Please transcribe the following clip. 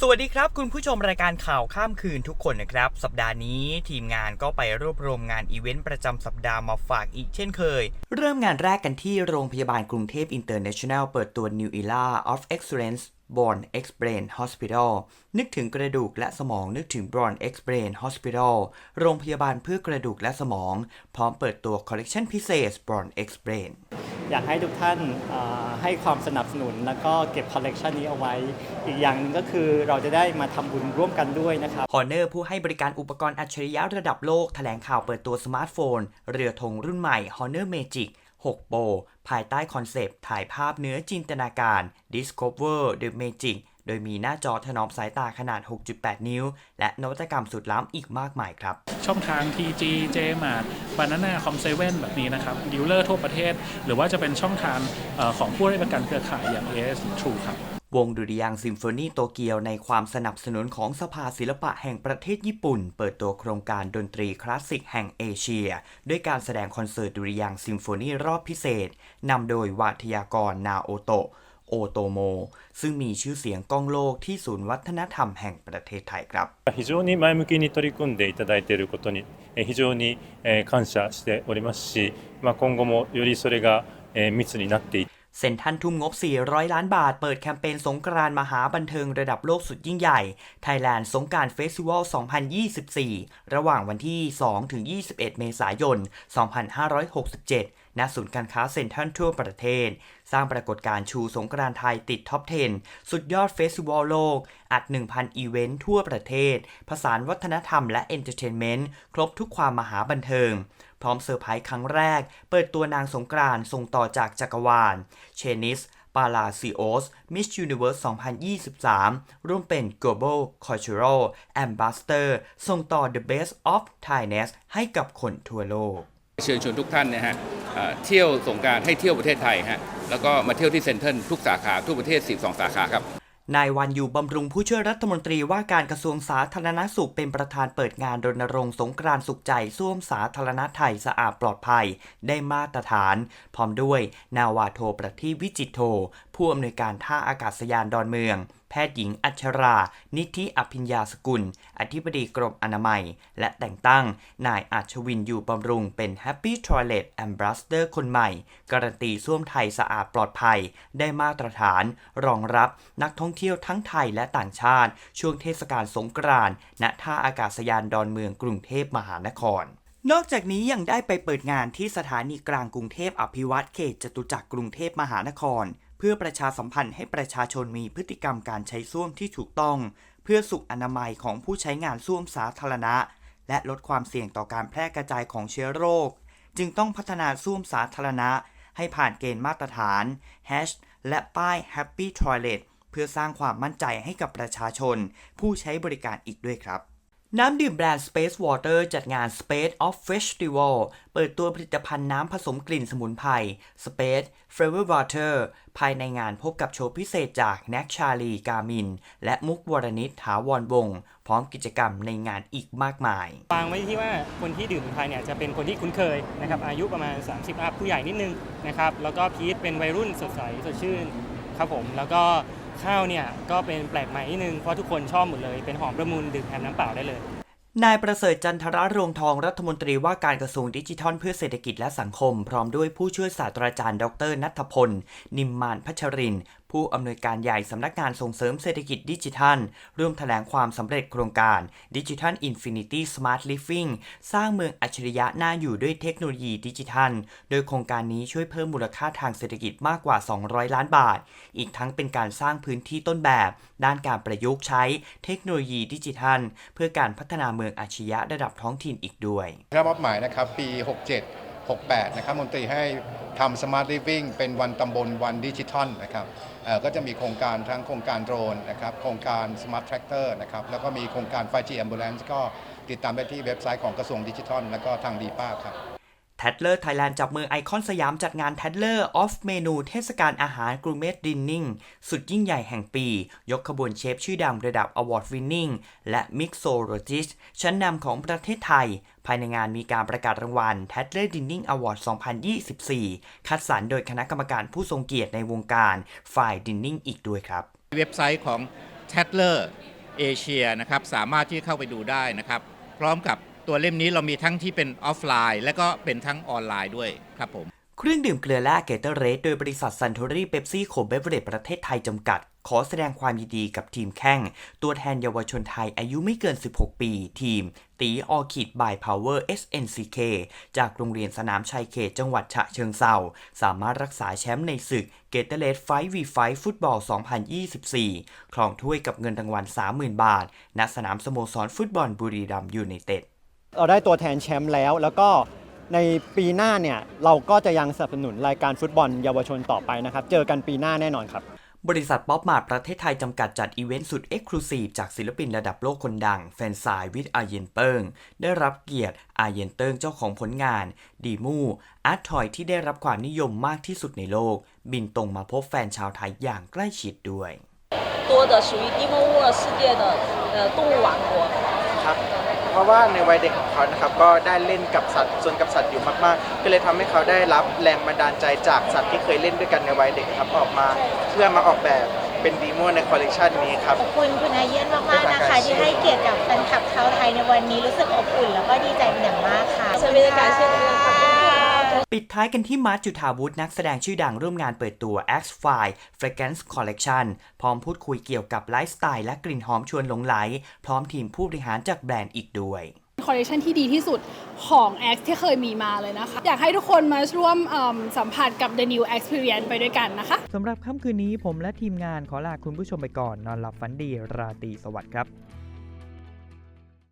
สวัสดีครับคุณผู้ชมรายการข่าวข้ามคืนทุกคนนะครับ สัปดาห์นี้ทีมงานก็ไปรวบรวมงานอีเวนต์ประจำสัปดาห์มาฝากอีกเช่นเคย เริ่มงานแรกกันที่โรงพยาบาลกรุงเทพ International เปิดตัว New Era of Excellence Born X Brain Hospital นึกถึงกระดูกและสมองนึกถึง Born X Brain Hospital โรงพยาบาลเพื่อกระดูกและสมอง พร้อมเปิดตัวคอลเลกชันพิเศษ Born X Brain อยากให้ทุกท่านให้ความสนับสนุน แล้วก็เก็บคอลเลกชันนี้เอาไว้ อีกอย่างหนึงก็คือเราจะได้มาทำบุญร่วมกันด้วยนะครับฮอเนอร์ผู้ให้บริการอุปกรณ์อัจฉริยะระดับโลกแถลงข่าวเปิดตัวสมาร์ทโฟน เรือธงรุ่นใหม่ Honor Magic 6 Pro ภายใต้คอนเซปต์ถ่ายภาพเนื้อจินตนาการ Discover the Magic โดยมีหน้าจอถนอมสายตาขนาด 6.8 นิ้ว และนวัตกรรมสุดล้ำอีกมากมายครับ ช่องทาง TG JMart Banana Com 7แบบนี้นะครับดีลเลอร์ทั่วประเทศ หรือว่าจะเป็นช่องทางเออของผู้ให้ประกันเครือข่ายอย่าง AS True ครับวงดุริยางค์ซิมโฟนีโตเกียวในความสนับสนุนของสภาศิลปะแห่งประเทศญี่ปุ่น เปิดตัวโครงการดนตรีคลาสสิกแห่งเอเชีย ด้วยการแสดงคอนเสิร์ตดุริยางค์ซิมโฟนีรอบพิเศษ นำโดยวาทยากรนาโอโตะ โอโตโม ซึ่งมีชื่อเสียงก้องโลกที่ศูนย์วัฒนธรรมแห่งประเทศไทยครับ非常に前向きに取り組んでいただいていることに非常に感謝しておりますし、まあ、今後もよりそれが密になっていって เซ็นทันทุ่มงบ 400 ล้านบาท เปิดแคมเปญสงกรานมหาบันเทิงระดับโลกสุดยิ่งใหญ่ Thailand สงการเฟสติวัล 2024 ระหว่างวันที่2ถึง21 เมษายน 2567 ณ ศูนย์การค้าเซ็นทรัลทั่วประเทศ สร้างปรากฏการณ์ชูสงกรานไทยติดท็อป 10 สุดยอดเฟสติวัลโลก อัด 1,000 อีเวนต์ทั่วประเทศ ผสานวัฒนธรรมและเอนเตอร์เทนเมนต์ ครบทุกความมหาบันเทิง ร้อมเซอร์ไพรส์ครั้งแรก เปิดตัวนางสงกรานส่งต่อจากจักรวาล เชนิส ปาลาซิโอส Miss Universe 2023 ร่วมเป็น Global Cultural Ambassador ส่งต่อ The Best of Thainess ให้กับคนทั่วโลก เชิญชวนทุกท่านนะฮะเที่ยวสงการให้เที่ยวประเทศไทยฮะแล้วก็มาเที่ยวที่เซ็นทรัลทุกสาขาทั่วประเทศ 12 สาขาครับ นายวันอยู่บำรุงผู้ช่วยรัฐมนตรีว่าการกระทรวงสาธารณสุขเป็นประธานเปิดงานรณรงค์สงกรานต์สุขใจส้วมสาธารณะไทยสะอาดปลอดภัย ได้มาตรฐาน พร้อมด้วย นาวาโทประทีวิจิตโท ผู้อำนวยการท่าอากาศยานดอนเมือง แพทย์หญิงอัชรา นิธิอภิญญาสกุล อธิบดีกรมอนามัย และแต่งตั้ง นายอัชวินอยู่บำรุงเป็น Happy Toilet Ambassador คนใหม่ การันตีส้วมไทยสะอาดปลอดภัย ได้มาตรฐาน รองรับนักท่องเที่ยวทั้งไทยและต่างชาติ ช่วงเทศกาลสงกรานต์ณท่าอากาศยานดอนเมืองกรุงเทพมหานครนอกจากนี้ยังได้ไปเปิดงานที่สถานีกลางกรุงเทพอภิวัตเขตจตุจักรกรุงเทพมหานคร เพื่อประชาสัมพันธ์ให้ประชาชนมีพฤติกรรมการใช้ส้วมที่ถูกต้อง เพื่อสุขอนามัยของผู้ใช้งานส้วมสาธารณะ และลดความเสี่ยงต่อการแพร่กระจายของเชื้อโรค จึงต้องพัฒนาส้วมสาธารณะ ให้ผ่านเกณฑ์มาตรฐานแฮชและป้าย Happy Toilet เพื่อสร้างความมั่นใจให้กับประชาชน ผู้ใช้บริการอีกด้วยครับ น้ำดื่มแบรนด์ Space Water จัดงาน Space of Festival เปิดตัวผลิตภัณฑ์น้ำผสมกลิ่นสมุนไพร Space Flavor Water ภายในงานพบกับโชว์พิเศษจากแน็กชาลีกามิน และมุกวรนิตถาวรวงศ์พร้อมกิจกรรมในงานอีกมากมายวางไว้ที่ว่าคนที่ดื่มไทยเนี่ยจะเป็นคนที่คุ้นเคยนะครับอายุประมาณ 30อัพผู้ใหญ่นิดนึงนะครับแล้วก็พีทเป็นวัยรุ่นสดใสสดชื่นครับผมแล้วก็ ข้าวเนี่ยก็เป็นแปลกใหม่นิดนึง เพราะทุกคนชอบหมดเลย เป็นหอมประมูลดื่มแทนน้ำเปล่าได้เลย นายประเสริฐจันทรรวงทองรัฐมนตรีว่าการกระทรวงดิจิทัลเพื่อเศรษฐกิจและสังคม พร้อมด้วยผู้ช่วยศาสตราจารย์ ดรนัทพล นิมมานพัชริน ผู้อำนวยการใหญ่สำนักงานส่งเสริมเศรษฐกิจดิจิทัล ร่วมแถลงความสำเร็จโครงการดิจิทัลอินฟินิตี้สมาร์ทลิฟ i ิ g สร้างเมืองอัจฉริยะน่าอยู่ด้วยเทคโนโลยีดิจิทัล โดยโครงการนี้ช่วยเพิ่มมูลค่าทางเศรษฐกิจมากกว่า 200 ล้านบาท อีกทั้งเป็นการสร้างพื้นที่ต้นแบบ ด้านการประยุกต์ใช้เทคโนโลยีดิจิทัล เพื่อการพัฒนาเมืองอัจฉริยะระดับท้องถิ่นอีกด้วยรับมอบหมายนะครับปี 67 68 นะครับมนตรีให้ทำสมาร์ทลิฟวิ่งเป็นวันตำบลวันดิจิทัลนะครับก็จะมีโครงการทั้งโครงการโดรนนะครับโครงการสมาร์ทแทรกเตอร์นะครับแล้วก็มีโครงการ 5G Ambulance ก็ติดตามได้ที่เว็บไซต์ของกระทรวงดิจิทัล แล้วก็ทางดีป้าครับ แทดเลอร์ไทยแลนด์จับมือไอคอนสยามจัดงานแทดเลอร์ออฟเมนูเทศกาลอาหารกรูเมดดินนิ่งสุดยิ่งใหญ่แห่งปี ยกขบวนเชฟชื่อดังระดับ Award Winning และ Mixologist ชั้นนำของประเทศไทย ภายในงานมีการประกาศรางวัล Tadler Dining Award 2024 คัดสรรโดยคณะกรรมการผู้ทรงเกียรติในวงการฝ่ายดินนิ่งอีกด้วยครับ เว็บไซต์ของ t a t l e r เอเชียนะครับสามารถที่เข้าไปดูได้นะครับ พร้อมกับ ตัวเล่มนี้เรามีทั้งที่เป็นออฟไลน์ และก็เป็นทั้งออนไลน์ด้วยครับผม เครื่องดื่มเกลือแร่เกเตอร์เรสโดยบริษัทซันท r รี่เ e ปซี่โคเบเวอเรประเทศไทยจำกัด ขอแสดงความยินดีกับทีมแข่ง ตัวแทนเยาวชนไทยอายุไม่เกิน 16 ปี ทีม ตีออคิดบายพาวเวอร์ SNCK จากโรงเรียนสนามชัยเขตจังหวัดฉะเชิงเซาสามารถรักษาแชมป์ในศึกเกเตอร์เลสไฟวีไฟฟุตบอล 2024 ครองถ้วยกับเงินรางวัล 30,000 บาท ณ สนามสโมสรฟุตบอลบุรีรัมย์ยูไนเต็ด เราได้ตัวแทนแชมป์แล้ว แล้วก็ในปีหน้าเนี่ยเราก็จะยังสนับสนุนรายการฟุตบอลเยาวชนต่อไปนะครับ เจอกันปีหน้าแน่นอนครับ บริษัทป๊อปมาร์ทประเทศไทยจำกัดจัดอีเวนต์สุดเอ็กซ์คลูซีฟจากศิลปินระดับโลกคนดัง แฟนสายวิทอาเยนเติง ได้รับเกียรติอาเยนเติงเจ้าของผลงาน ดีมูอาร์ตทอยที่ได้รับความนิยมมากที่สุดในโลก บินตรงมาพบแฟนชาวไทยอย่างใกล้ชิดด้วย 多的属于蒂莫乌尔世界的呃动物王国。 ครับ เพราะว่าในวัยเด็กของเขานะครับก็ได้เล่นกับสัตว์ส่วนกับสัตว์อยู่มากๆ ก็เลยทำให้เขาได้รับแรงบันดาลใจจากสัตว์ที่เคยเล่นด้วยกันในวัยเด็กครับออกมา เพื่อมาออกแบบเป็นดีโมในคอลเลกชันนี้ครับขอบคุณคุณอาเยี่ยนมากๆนะคะที่ให้เกียรติกับแฟนคลับชาไทยในวันนี้รู้สึกอบอุ่น แล้วก็ดีใจเป็นอย่างมากค่ะเชิญบรรยากาศเชิญ ปิดท้ายกันที่มาร์ทจุธาวุฒินักแสดงชื่อดังร่วมงานเปิดตัว X File Fragrance Collection พร้อมพูดคุยเกี่ยวกับไลฟ์สไตล์และกลิ่นหอมชวนหลงไหล พร้อมทีมผู้บริหารจากแบรนด์อีกด้วยคอลเลคชันที่ดีที่สุดของ X ที่เคยมีมาเลยนะคะ อยากให้ทุกคนมาร่วมเอิ่มสัมผัสกับ The New Experience ไปด้วยกันนะคะสำหรับค่ำคืนนี้ผมและทีมงานขอลาคุณผู้ชมไปก่อน นอนหลับฝันดีราตรีสวัสดิ์ครับ